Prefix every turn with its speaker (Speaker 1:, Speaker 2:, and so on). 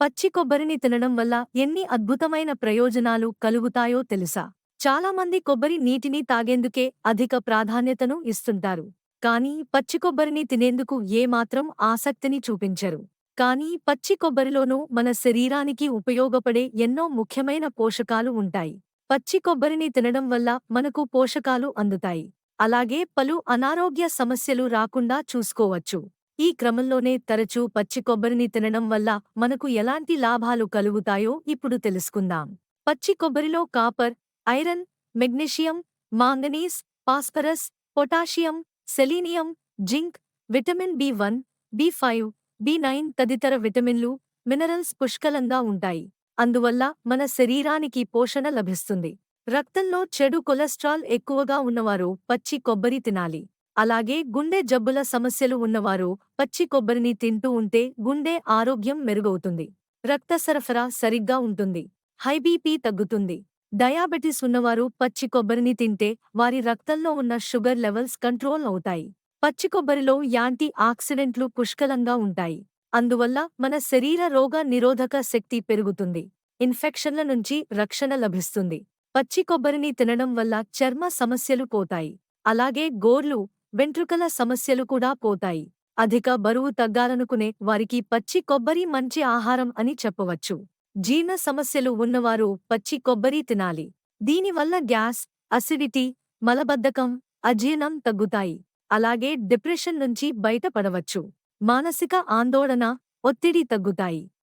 Speaker 1: పచ్చి కొబ్బరిని తినడం వల్ల ఎన్ని అద్భుతమైన ప్రయోజనాలు కలుగుతాయో తెలుసా? చాలామంది కొబ్బరి నీటిని తాగేందుకే అధిక ప్రాధాన్యతను ఇస్తుంటారు. కానీ పచ్చి కొబ్బరిని తినేందుకు ఏమాత్రం ఆసక్తిని చూపించరు. కానీ పచ్చి కొబ్బరిలోనూ మన శరీరానికి ఉపయోగపడే ఎన్నో ముఖ్యమైన పోషకాలు ఉంటాయి. పచ్చి కొబ్బరిని తినడం వల్ల మనకు పోషకాలు అందుతాయి. అలాగే పలు అనారోగ్య సమస్యలు రాకుండా చూసుకోవచ్చు. ఈ క్రమంలోనే తరచూ పచ్చి కొబ్బరిని తినడం వల్ల మనకు ఎలాంటి లాభాలు కలుగుతాయో ఇప్పుడు తెలుసుకుందాం. పచ్చి కొబ్బరిలో copper iron magnesium manganese phosphorus potassium selenium zinc vitamin B one B five B nine తదితర విటమిన్లు మినరల్స్ పుష్కలంగా ఉంటాయి. అందువల్ల మన శరీరానికి పోషణ లభిస్తుంది. రక్తంలో చెడు కొలెస్ట్రాల్ ఎక్కువగా ఉన్నవారు పచ్చి కొబ్బరి తినాలి. అలాగే గుండె జబ్బుల సమస్యలు ఉన్నవారు పచ్చి కొబ్బరిని తింటూ ఉంటే గుండె ఆరోగ్యం మెరుగవుతుంది. రక్త సరఫరా సరిగ్గా ఉంటుంది. హైబీపీ తగ్గుతుంది. డయాబెటిస్ ఉన్నవారు పచ్చి కొబ్బరిని తింటే వారి రక్తంలో ఉన్న షుగర్ లెవెల్స్ కంట్రోల్ అవుతాయి. పచ్చి కొబ్బరిలో యాంటీ ఆక్సిడెంట్లు పుష్కలంగా ఉంటాయి. అందువల్ల మన శరీర రోగ నిరోధక శక్తి పెరుగుతుంది. ఇన్ఫెక్షన్ల నుంచి రక్షణ లభిస్తుంది. పచ్చి కొబ్బరిని తినడం వల్ల చర్మ సమస్యలు పోతాయి. అలాగే గోర్లు వెంట్రుకల సమస్యలు కూడా పోతాయి. అధిక బరువు తగ్గాలనుకునే వారికి పచ్చి కొబ్బరి మంచి ఆహారం అని చెప్పవచ్చు. జీర్ణ సమస్యలు ఉన్నవారు పచ్చి కొబ్బరి తినాలి. దీనివల్ల గ్యాస్ అసిడిటీ మలబద్ధకం అజీర్ణం తగ్గుతాయి. అలాగే డిప్రెషన్ నుంచి బయటపడవచ్చు. మానసిక ఆందోళన ఒత్తిడి తగ్గుతాయి.